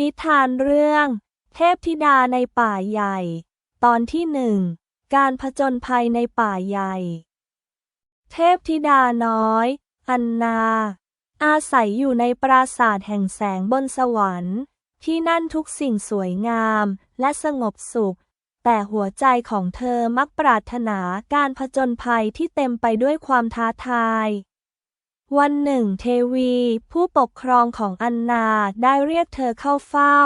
นิทานเรื่อง เทพธิดาในป่าใหญ่ ตอนที่หนึ่ง การผจญภัยในป่าใหญ่ เทพธิดาน้อย อันนา อาศัยอยู่ในปราสาทแห่งแสงบนสวรรค์ ที่นั่นทุกสิ่งสวยงามและสงบสุข แต่หัวใจของเธอมักปรารถนาการผจญภัยที่เต็มไปด้วยความท้าทาย วันหนึ่งเทวี ผู้ปกครองของอันนาได้เรียกเธอเข้าเฝ้า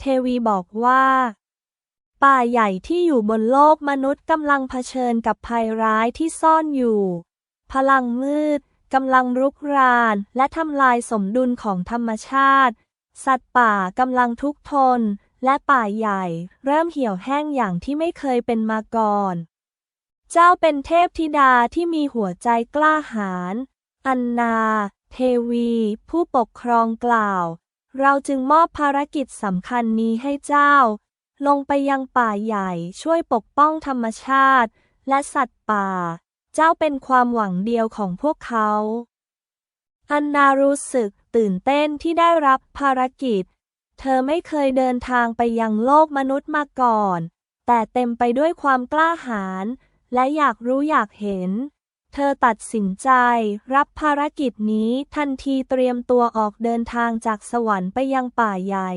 เทวีบอกว่า ป่าใหญ่ที่อยู่บนโลกมนุษย์กำลังเผชิญกับภัยร้ายที่ซ่อนอยู่ พลังมืดกำลังรุกรานและทำลายสมดุลของธรรมชาติ สัตว์ป่ากำลังทุกข์ทน และป่าใหญ่ เริ่มเหี่ยวแห้งอย่างที่ไม่เคยเป็นมาก่อน เจ้าเป็นเทพธิดาที่มีหัวใจกล้าหาญ อันนา เทวี ผู้ปกครองกล่าว เราจึงมอบภารกิจสำคัญนี้ให้เจ้า ลงไปยังป่าใหญ่ช่วยปกป้องธรรมชาติ และสัตว์ป่า เจ้าเป็นความหวังเดียวของพวกเขา อันนารู้สึกตื่นเต้นที่ได้รับภารกิจ เธอไม่เคยเดินทางไปยังโลกมนุษย์มาก่อน แต่เต็มไปด้วยความกล้าหาญและอยากรู้อยากเห็น เธอตัดสินใจ รับภารกิจนี้ทันทีเตรียมตัวออกเดินทางจากสวรรค์ไปยังป่าใหญ่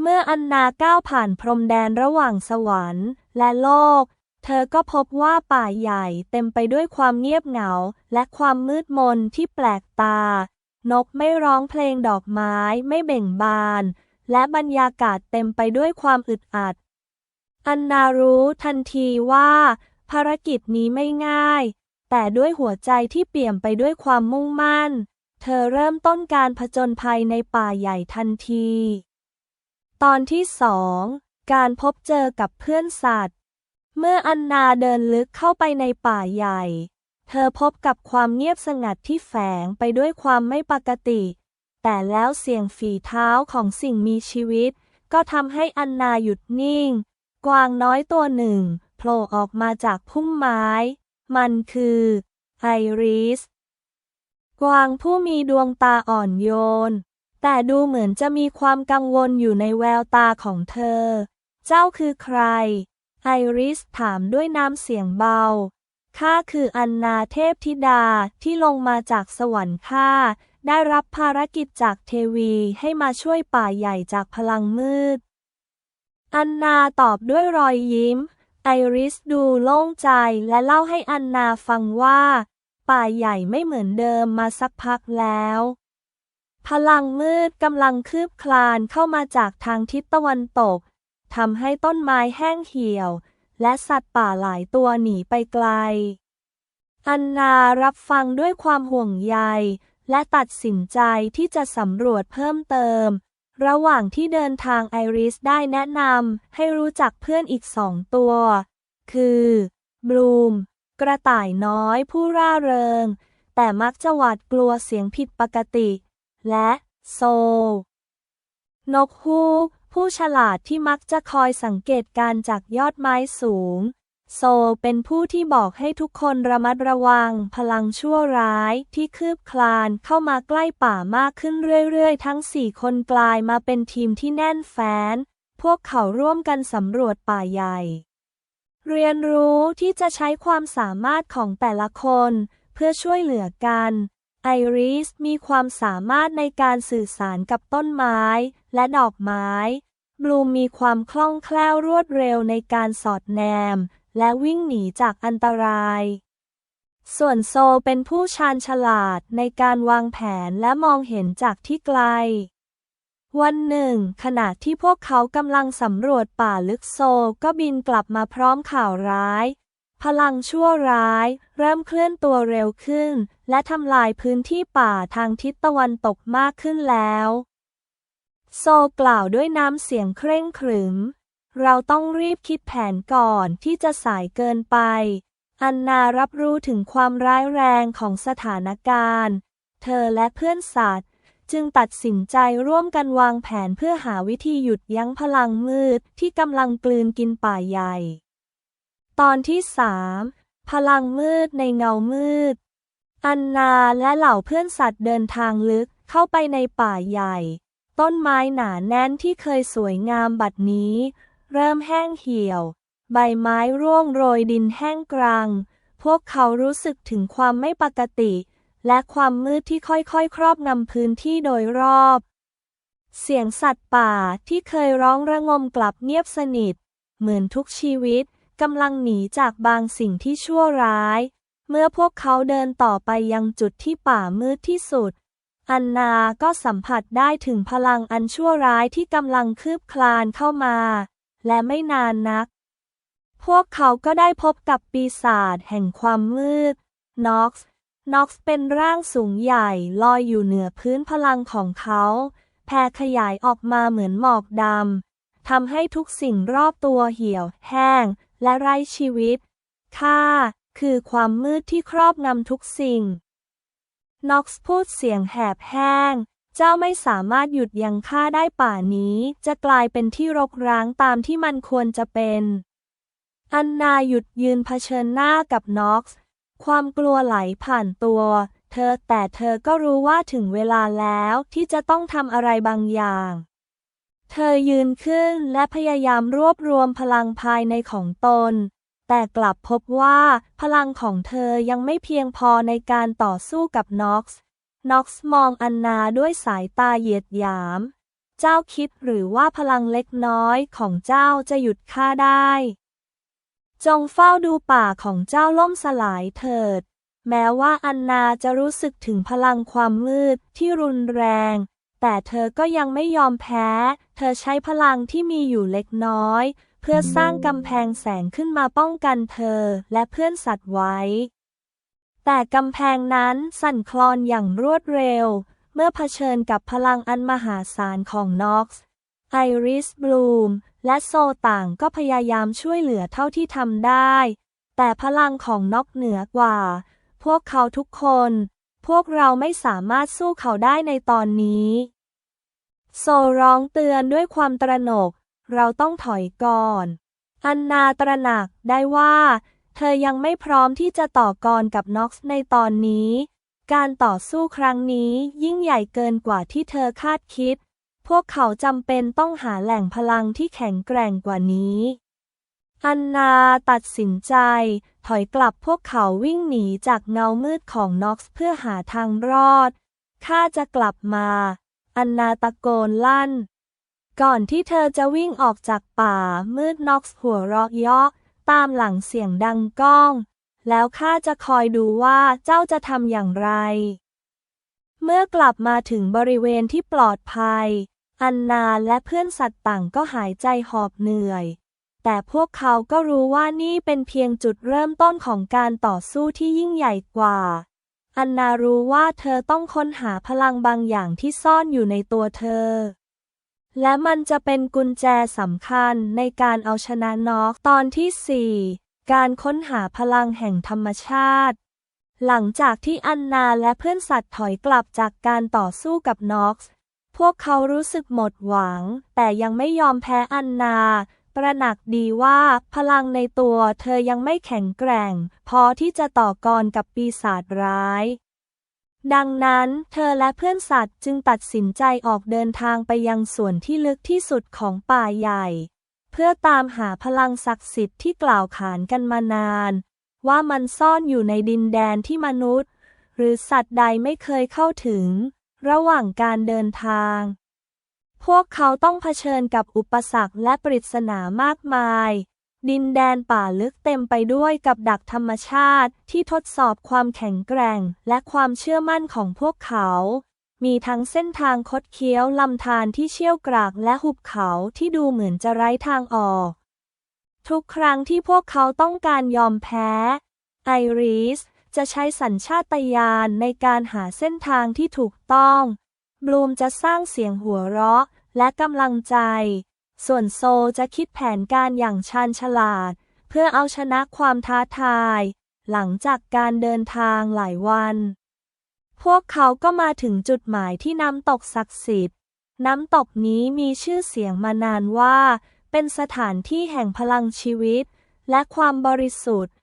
เมื่ออันนาก้าวผ่านพรมแดนระหว่างสวรรค์และโลก เธอก็พบว่าป่าใหญ่เต็มไปด้วยความเงียบเหงา และความมืดมนที่แปลกตา นกไม่ร้องเพลงดอกไม้ไม่เบ่งบาน และบรรยากาศเต็มไปด้วยความอึดอัด อันนารู้ทันทีว่า ภารกิจนี้ไม่ง่าย แต่ด้วยหัวใจที่เปี่ยมไปด้วยความมุ่งมั่น เธอเริ่มต้นการผจญภัยในป่าใหญ่ทันที ตอนที่สองการพบเจอกับเพื่อนสัตว์ เมื่ออันนาเดินลึกเข้าไปในป่าใหญ่ เธอพบกับความเงียบสงัดที่แฝงไปด้วยความไม่ปกติ แต่แล้วเสียงฝีเท้าของสิ่งมีชีวิต ก็ทำให้อันนาหยุดนิ่ง กวางน้อยตัวหนึ่งโผล่ออกมาจากพุ่มไม้ มันคือไอริส กวางผู้มีดวงตาอ่อนโยน แต่ดูเหมือนจะมีความกังวลอยู่ในแววตาของเธอ เจ้าคือใคร ไอริสถามด้วยน้ำเสียงเบา ข้าคืออันนาเทพธิดาที่ลงมาจากสวรรค์ข้าได้รับภารกิจจากเทวีให้มาช่วยป่าใหญ่จากพลังมืด อันนาตอบด้วยรอยยิ้ม ไอริสดูโล่งใจและเล่าให้อันนาฟังว่า ป่าใหญ่ไม่เหมือนเดิมมาสักพักแล้ว พลังมืดกำลังคืบคลานเข้ามาจากทางทิศตะวันตกทำให้ต้นไม้แห้งเหี่ยว และสัตว์ป่าหลายตัวหนีไปไกล อันนารับฟังด้วยความห่วงใย และตัดสินใจที่จะสำรวจเพิ่มเติม ระหว่างที่เดินทางไอริสได้แนะนำให้รู้จักเพื่อนอีกสองตัว คือบลูม กระต่ายน้อยผู้ร่าเริง แต่มักจะหวาดกลัวเสียงผิดปกติ และโซ นกฮูกผู้ฉลาดที่มักจะคอยสังเกตการจากยอดไม้สูง โซเป็นผู้ที่บอกให้ทุกคนระมัดระวัง พลังชั่วร้ายที่คืบคลานเข้ามาใกล้ป่ามากขึ้นเรื่อยๆ ทั้งสี่คนกลายมาเป็นทีมที่แน่นแฟ้น พวกเขาร่วมกันสำรวจป่าใหญ่ เรียนรู้ที่จะใช้ความสามารถของแต่ละคน เพื่อช่วยเหลือกันไอริสมีความสามารถในการสื่อสารกับต้นไม้และดอกไม้ บลูมีความคล่องแคล่วรวดเร็วในการสอดแนม และวิ่งหนีจากอันตราย ส่วนโซเป็นผู้ชาญฉลาดในการวางแผนและมองเห็นจากที่ไกล วันหนึ่ง ขณะที่พวกเขากำลังสำรวจป่าลึกโซก็บินกลับมาพร้อมข่าวร้าย พลังชั่วร้าย เริ่มเคลื่อนตัวเร็วขึ้น และทำลายพื้นที่ป่าทางทิศตะวันตกมากขึ้นแล้ว โซกล่าวด้วยน้ำเสียงเคร่งขรึม เราต้องรีบคิดแผนก่อนที่จะสายเกินไป อันนารับรู้ถึงความร้ายแรงของสถานการณ์ เธอและเพื่อนสัตว์ จึงตัดสินใจร่วมกันวางแผนเพื่อหาวิธีหยุดยั้งพลังมืดที่กำลังกลืนกินป่าใหญ่ ตอนที่สามพลังมืดในเงามืด อันนาและเหล่าเพื่อนสัตว์เดินทางลึกเข้าไปในป่าใหญ่ ต้นไม้หนาแน่นที่เคยสวยงามบัดนี้ เริ่มแห้งเหี่ยว ใบไม้ร่วงโรยดินแห้งกรัง พวกเขารู้สึกถึงความไม่ปกติ และความมืดที่ค่อยๆ ครอบงำพื้นที่โดยรอบ เสียงสัตว์ป่าที่เคยร้องระงมกลับเงียบสนิท เหมือนทุกชีวิตกำลังหนีจากบางสิ่งที่ชั่วร้าย เมื่อพวกเขาเดินต่อไปยังจุดที่ป่ามืดที่สุด อันนาก็สัมผัสได้ถึงพลังอันชั่วร้ายที่กำลังคืบคลานเข้ามา และไม่นานนัก พวกเขาก็ได้พบกับปีศาจแห่งความมืดน็อกซ์น็อกซ์เป็นร่างสูงใหญ่ลอยอยู่เหนือพื้นพลังของเขา แผ่ขยายออกมาเหมือนหมอกดำทำให้ทุกสิ่งรอบตัวเหี่ยวแห้ง และไร้ชีวิตข้าคือความมืดที่ครอบงำทุกสิ่งน็อกซ์พูดเสียงแหบแห้ง เจ้าไม่สามารถหยุดยั้งข้าได้ป่านี้ จะกลายเป็นที่รกร้างตามที่มันควรจะเป็น อันนาหยุดยืนเผชิญหน้ากับน็อกซ์ความกลัวไหลผ่านตัว เธอแต่เธอก็รู้ว่าถึงเวลาแล้วที่จะต้องทำอะไรบางอย่าง เธอยืนขึ้นและพยายามรวบรวมพลังภายในของตน แต่กลับพบว่าพลังของเธอยังไม่เพียงพอในการต่อสู้กับน็อกซ์ น็อกซ์มองอันนาด้วยสายตาเหยียดหยาม เจ้าคิดหรือว่าพลังเล็กน้อยของเจ้าจะหยุดข้าได้ จงเฝ้าดูป่าของเจ้าล่มสลายเถิด แม้ว่าอันนาจะรู้สึกถึงพลังความมืดที่รุนแรง แต่เธอก็ยังไม่ยอมแพ้ เธอใช้พลังที่มีอยู่เล็กน้อย เพื่อสร้างกำแพงแสงขึ้นมาป้องกันเธอและเพื่อนสัตว์ไว้ แต่กำแพงนั้นสั่นคลอนอย่างรวดเร็ว เมื่อเผชิญกับพลังอันมหาศาลของน็อกซ์ไอริสบลูมและโซต่างก็พยายามช่วยเหลือเท่าที่ทำได้ แต่พลังของน็อกเหนือกว่า พวกเขาทุกคน พวกเราไม่สามารถสู้เขาได้ในตอนนี้ โซร้องเตือนด้วยความตระหนก เราต้องถอยก่อน อันนาตระหนักได้ว่า เธอยังไม่พร้อมที่จะต่อกรกับน็อกซ์ในตอนนี้ การต่อสู้ครั้งนี้ยิ่งใหญ่เกินกว่าที่เธอคาดคิด พวกเขาจำเป็นต้องหาแหล่งพลังที่แข็งแกร่งกว่านี้อันนาตัดสินใจ ถอยกลับพวกเขาวิ่งหนีจากเงามืดของน็อกซ์เพื่อหาทางรอด ข้าจะกลับมา อันนาตะโกนลั่น ก่อนที่เธอจะวิ่งออกจากป่ามืดน็อกซ์หัวเราะเยาะ ตามหลังเสียงดังก้อง แล้วข้าจะคอยดูว่าเจ้าจะทำอย่างไร เมื่อกลับมาถึงบริเวณที่ปลอดภัย อันนาและเพื่อนสัตว์ต่างก็หายใจหอบเหนื่อย แต่พวกเขาก็รู้ว่านี่เป็นเพียงจุดเริ่มต้นของการต่อสู้ที่ยิ่งใหญ่กว่า อันนารู้ว่าเธอต้องค้นหาพลังบางอย่างที่ซ่อนอยู่ในตัวเธอ และมันจะเป็นกุญแจสำคัญในการเอาชนะน็อกตอนที่ 4 การค้นหาพลังแห่งธรรมชาติ หลังจากที่อันนาและเพื่อนสัตว์ถอยกลับจากการต่อสู้กับน็อกซ์พวกเขารู้สึกหมดหวัง แต่ยังไม่ยอมแพ้อันนาตระหนักดีว่าพลังในตัวเธอยังไม่แข็งแกร่ง พอที่จะต่อกรกับปีศาจร้าย ดังนั้นเธอและเพื่อนสัตว์จึงตัดสินใจออกเดินทางไปยังส่วนที่ลึกที่สุดของป่าใหญ่ เพื่อตามหาพลังศักดิ์สิทธิ์ที่กล่าวขานกันมานาน ว่ามันซ่อนอยู่ในดินแดนที่มนุษย์ หรือสัตว์ใดไม่เคยเข้าถึง ระหว่างการเดินทาง พวกเขาต้องเผชิญกับอุปสรรคและปริศนามากมาย ดินแดนป่าลึกเต็มไปด้วยกับดักธรรมชาติที่ทดสอบความแข็งแกร่งและความเชื่อมั่นของพวกเขา มีทั้งเส้นทางคดเคี้ยวลำธารที่เชี่ยวกรากและหุบเขาที่ดูเหมือนจะไร้ทางออก ทุกครั้งที่พวกเขาต้องการยอมแพ้ ไอริสจะใช้สัญชาตญาณในการหาเส้นทางที่ถูกต้อง บลูมจะสร้างเสียงหัวเราะและกำลังใจ ส่วนโซจะคิดแผนการอย่างชาญฉลาด เพื่อเอาชนะความท้าทาย หลังจากการเดินทางหลายวัน พวกเขาก็มาถึงจุดหมายที่น้ำตกศักดิ์สิทธิ์ น้ำตกนี้มีชื่อเสียงมานานว่า เป็นสถานที่แห่งพลังชีวิต และความบริสุทธิ์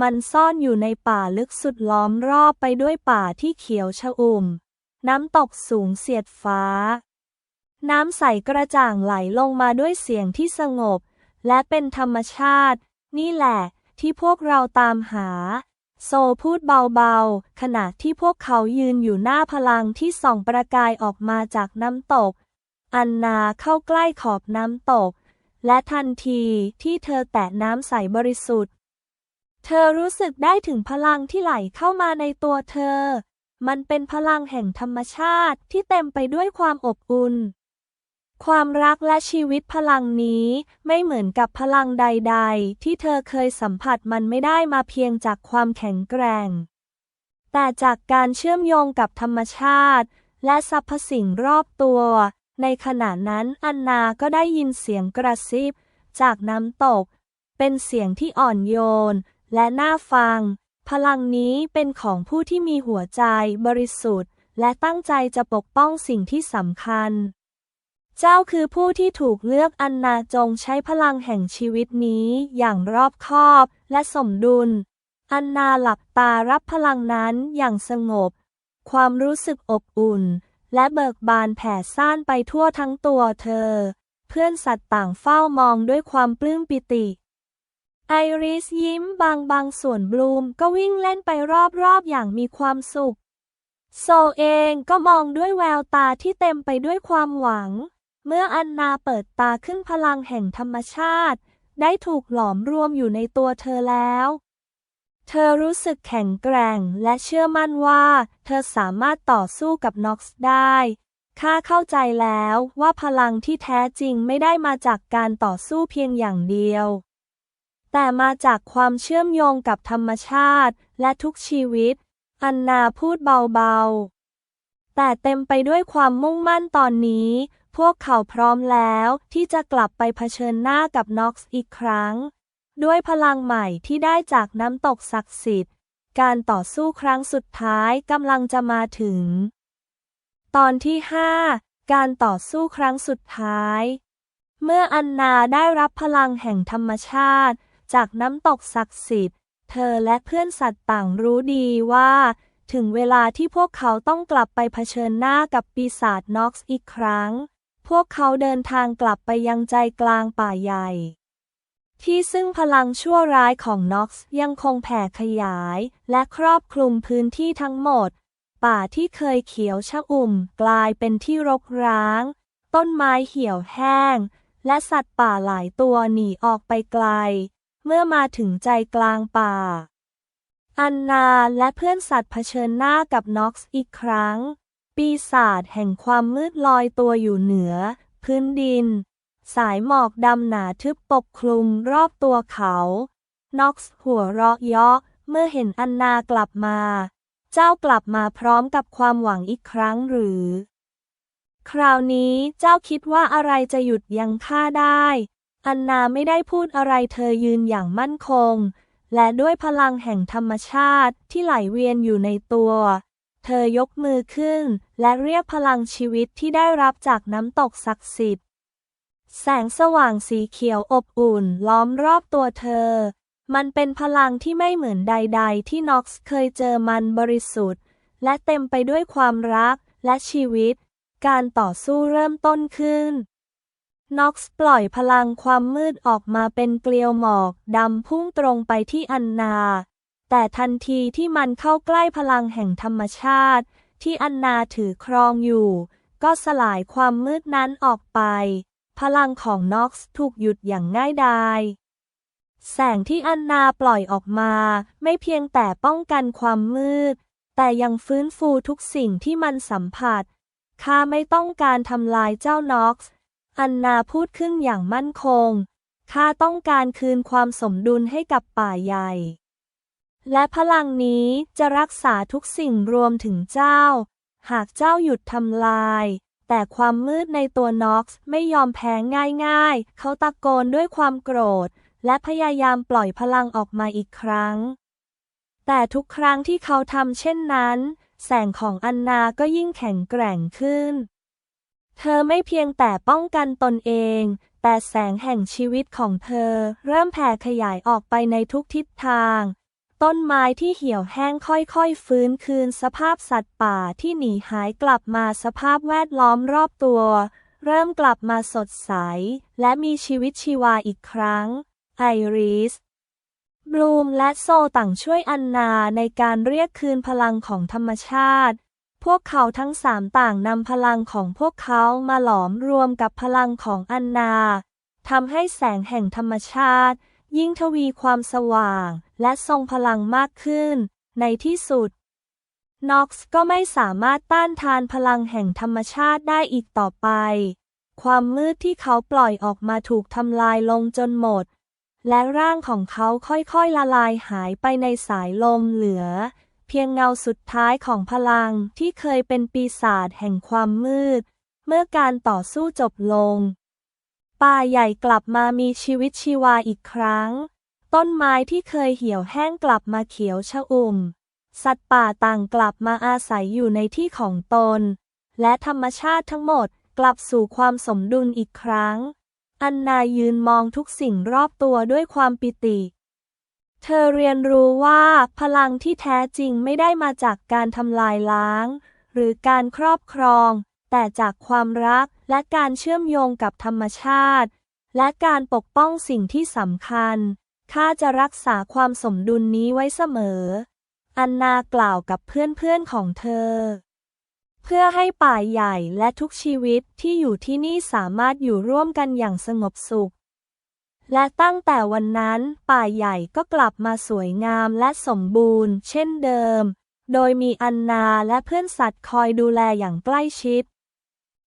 มันซ่อนอยู่ในป่าลึกสุดล้อมรอบไปด้วยป่าที่เขียวชอุ่ม น้ำตกสูงเสียดฟ้า น้ำใสกระจ่างไหลลงมาด้วยเสียงที่สงบ และเป็นธรรมชาติ นี่แหละ ที่พวกเราตามหา โซพูดเบาๆ ขณะที่พวกเขายืนอยู่หน้าพลังที่ส่องประกายออกมาจากน้ำตก อันนาเข้าใกล้ขอบน้ำตก และทันทีที่เธอแตะน้ำใสบริสุทธิ์ เธอรู้สึกได้ถึงพลังที่ไหลเข้ามาในตัวเธอ มันเป็นพลังแห่งธรรมชาติที่เต็มไปด้วยความอบอุ่น ความรักและชีวิตพลังนี้ไม่เหมือนกับพลังใด ๆ ที่เธอเคยสัมผัสมันไม่ได้มาเพียงจากความแข็งแกร่ง แต่จากการเชื่อมโยงกับธรรมชาติ และสรรพสิ่งรอบตัว ในขณะนั้นอันนาก็ได้ยินเสียงกระซิบ จากน้ำตก เป็นเสียงที่อ่อนโยน และน่าฟัง พลังนี้เป็นของผู้ที่มีหัวใจบริสุทธิ์ และตั้งใจจะปกป้องสิ่งที่สำคัญ เจ้าคือผู้ที่ถูกเลือกอันนาจงใช้พลังแห่งชีวิตนี้อย่างรอบคอบและสมดุล อันนาหลับตารับพลังนั้นอย่างสงบ ความรู้สึกอบอุ่น และเบิกบานแผ่ซ่านไปทั่วทั้งตัวเธอ เพื่อนสัตว์ต่างเฝ้ามองด้วยความปลื้มปิติ ไอริสยิ้มบางบางส่วนบลูมก็วิ่งเล่นไปรอบๆอย่างมีความสุข โซเองก็มองด้วยแววตาที่เต็มไปด้วยความหวัง เมื่ออันนาเปิดตาขึ้นพลังแห่งธรรมชาติ ได้ถูกหลอมรวมอยู่ในตัวเธอแล้ว เธอรู้สึกแข็งแกร่งและเชื่อมั่นว่า เธอสามารถต่อสู้กับน็อกซ์ได้ข้าเข้าใจแล้วว่าพลังที่แท้จริงไม่ได้มาจากการต่อสู้เพียงอย่างเดียว แต่มาจากความเชื่อมโยงกับธรรมชาติและทุกชีวิต อันนาพูดเบาๆ แต่เต็มไปด้วยความมุ่งมั่นตอนนี้ พวกเขาพร้อมแล้วที่จะกลับไปเผชิญหน้ากับน็อกซ์อีกครั้ง ด้วยพลังใหม่ที่ได้จากน้ำตกศักดิ์สิทธิ์ การต่อสู้ครั้งสุดท้ายกำลังจะมาถึง ตอนที่ 5 การต่อสู้ครั้งสุดท้าย เมื่ออันนาได้รับพลังแห่งธรรมชาติ จากน้ำตกศักดิ์สิทธิ์ เธอและเพื่อนสัตว์ต่างรู้ดีว่าถึงเวลาที่พวกเขาต้องกลับไปเผชิญหน้ากับปีศาจน็อกซ์อีกครั้ง พวกเขาเดินทางกลับไปยังใจกลางป่าใหญ่ ที่ซึ่งพลังชั่วร้ายของน็อกซ์ยังคงแผ่ขยาย และครอบคลุมพื้นที่ทั้งหมด ป่าที่เคยเขียวชอุ่มกลายเป็นที่รกร้าง ต้นไม้เหี่ยวแห้ง และสัตว์ป่าหลายตัวหนีออกไปไกล เมื่อมาถึงใจกลางป่า อันนาและเพื่อนสัตว์เผชิญหน้ากับน็อกซ์อีกครั้ง ปีศาจแห่งความมืดลอยตัวอยู่เหนือ พื้นดิน สายหมอกดำหนาทึบปกคลุมรอบตัวเขา น็อกซ์หัวเราะเยาะเมื่อเห็นอันนากลับมา เจ้ากลับมาพร้อมกับความหวังอีกครั้งหรือ คราวนี้เจ้าคิดว่าอะไรจะหยุดยั้งข้าได้ อันนาไม่ได้พูดอะไรเธอยืนอย่างมั่นคง และด้วยพลังแห่งธรรมชาติที่ไหลเวียนอยู่ในตัว เธอยกมือขึ้น และเรียกพลังชีวิตที่ได้รับจากน้ำตกศักดิ์สิทธิ์ แสงสว่างสีเขียวอบอุ่นล้อมรอบตัวเธอ มันเป็นพลังที่ไม่เหมือนใด ๆ ที่น็อกซ์เคยเจอมันบริสุทธิ์ และเต็มไปด้วยความรักและชีวิต การต่อสู้เริ่มต้นขึ้นน็อกซ์ปล่อยพลังความมืดออกมาเป็นเกลียวหมอกดำพุ่งตรงไปที่อันนา แต่ทันทีที่มันเข้าใกล้พลังแห่งธรรมชาติ ที่อันนาถือครองอยู่ ก็สลายความมืดนั้นออกไป พลังของน็อกซ์ถูกหยุดอย่างง่ายดายแสงที่อันนาปล่อยออกมา ไม่เพียงแต่ป้องกันความมืด แต่ยังฟื้นฟูทุกสิ่งที่มันสัมผัส ข้าไม่ต้องการทำลายเจ้าน็อกซ์ อันนาพูดขึ้นอย่างมั่นคง ข้าต้องการคืนความสมดุลให้กับป่าใหญ่ และพลังนี้จะรักษาทุกสิ่งรวมถึงเจ้า หากเจ้าหยุดทำลาย แต่ความมืดในตัวน็อกซ์ไม่ยอมแพ้ง่ายๆ เขาตะโกนด้วยความโกรธ และพยายามปล่อยพลังออกมาอีกครั้ง แต่ทุกครั้งที่เขาทำเช่นนั้น แสงของอันนาก็ยิ่งแข็งแกร่งขึ้น เธอไม่เพียงแต่ป้องกันตนเอง แต่แสงแห่งชีวิตของเธอเริ่มแผ่ขยายออกไปในทุกทิศทาง ต้นไม้ที่เหี่ยวแห้งค่อยๆ ฟื้นคืนสภาพสัตว์ป่าที่หนีหายกลับมาสภาพแวดล้อมรอบตัว เริ่มกลับมาสดใส และมีชีวิตชีวาอีกครั้ง ไอริสบลูมและโซต่างช่วยอันนาในการเรียกคืนพลังของธรรมชาติ พวกเขาทั้งสามต่างนำพลังของพวกเขามาหลอมรวมกับพลังของอันนาทำให้แสงแห่งธรรมชาติ ยิ่งทวีความสว่างและทรงพลังมากขึ้น ในที่สุด น็อกซ์ก็ไม่สามารถต้านทานพลังแห่งธรรมชาติได้อีกต่อไป ความมืดที่เขาปล่อยออกมาถูกทำลายลงจนหมด และร่างของเขาค่อยๆละลายหายไปในสายลมเหลือ เพียงเงาสุดท้ายของพลังที่เคยเป็นปีศาจแห่งความมืด เมื่อการต่อสู้จบลง ป่าใหญ่กลับมามีชีวิตชีวาอีกครั้ง ต้นไม้ที่เคยเหี่ยวแห้งกลับมาเขียวชอุ่ม สัตว์ป่าต่างกลับมาอาศัยอยู่ในที่ของตน และธรรมชาติทั้งหมดกลับสู่ความสมดุลอีกครั้ง อันนายืนมองทุกสิ่งรอบตัวด้วยความปิติ เธอเรียนรู้ว่าพลังที่แท้จริงไม่ได้มาจากการทำลายล้าง หรือการครอบครอง แต่จากความรักและการเชื่อมโยงกับธรรมชาติ และการปกป้องสิ่งที่สำคัญ ข้าจะรักษาความสมดุลนี้ไว้เสมอ อันนากล่าวกับเพื่อนๆของเธอ เพื่อให้ป่าใหญ่และทุกชีวิตที่อยู่ที่นี่สามารถอยู่ร่วมกันอย่างสงบสุข และตั้งแต่วันนั้นป่าใหญ่ก็กลับมาสวยงามและสมบูรณ์ เช่นเดิม โดยมีอันนาและเพื่อนสัตว์คอยดูแลอย่างใกล้ชิด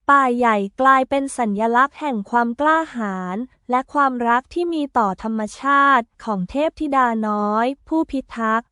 ป่าใหญ่กลายเป็นสัญลักษณ์แห่งความกล้าหาญและความรักที่มีต่อธรรมชาติของเทพธิดาน้อย ผู้พิทักษ์